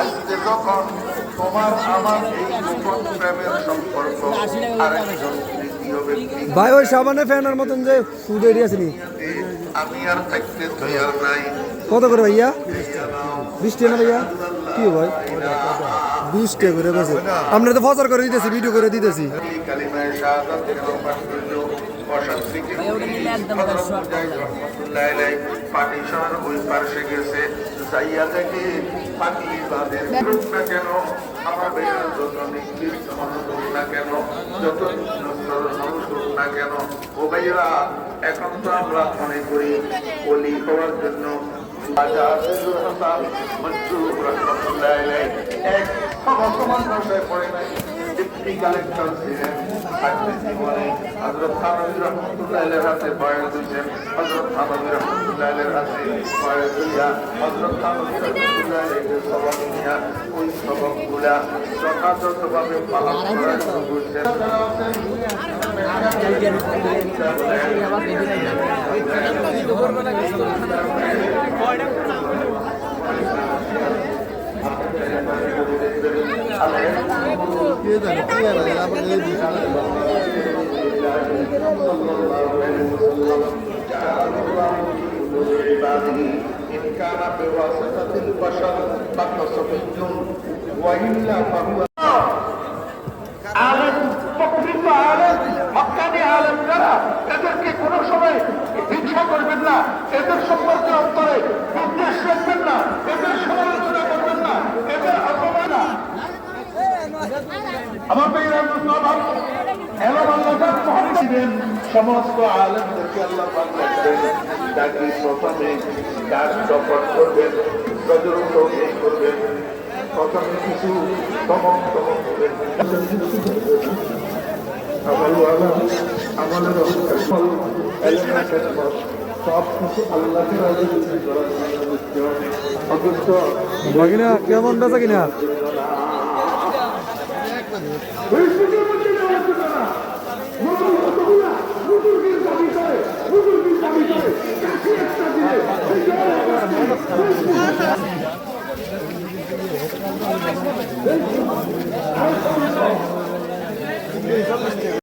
আজকে যখন তোমার আমার এই গোপন প্রেমের সম্পর্ক আরেকজন তৃতীয় ব্যক্তি ভাই ওই সাবানে ফ্যানের মতন যে ফুড এরিয়া আছে নি আমি আর থাকতে তৈয়ার নাই। কত করে ভাইয়া? বিশ টাকা না ভাইয়া? কি ভাই? বিশ টাকা করে বেছে আমরা তো ফসার করে দিতেছি ভিডিও করে দিতেছি। কালিমায় শাহাদাত এবং পাঠ্য অশান্তিকে রহমতুল্লাহ ওই পার্শ্বে গেছে যাইয়া দেখে পাটলি বাঁধের হোক না কেন যত নিকৃষ্ট না কেন ও ভাইয়েরা এখন তো আমরা মনে করি অলি হওয়ার জন্য এক ভাষায় পড়ে নাই ডিপ্টি কালেক্টর ছিলেন থাকতে জীবনে হজরত থানবী রহমতুল্লাহের হাতে বয়স দিয়েছেন। হজরত থানবী রহমতুল্লাহের হাতে বয়স দিয়া হজরত থানবী রহমতুল্লাহের সবক নিয়া ওই সবকগুলা যথাযথভাবে পালন করার করছেন كان بواسطة البشر فتصبي وإلا فهو আলেম প্রকৃত আলেম হকানি আলেম যারা এদেরকে কোনো সময় হিংসা করবেন না এদের সম্পর্কে অন্তরে বিদ্বেষ রাখবেন না আমার ভাইয়ের স্বভাব এমন আল্লাহ মহান ছিলেন সমস্ত আলমদেরকে আল্লাহ পাক রাখবেন তাকে প্রথমে কাজ সফর করবেন তৌফিক করবেন প্রথমে কিছু তমক তমক করবেন। আমলওয়ালা আমলের ফল এলাকার খেদমত সব কিছু আল্লাহকে রাজি খুশি করার জন্য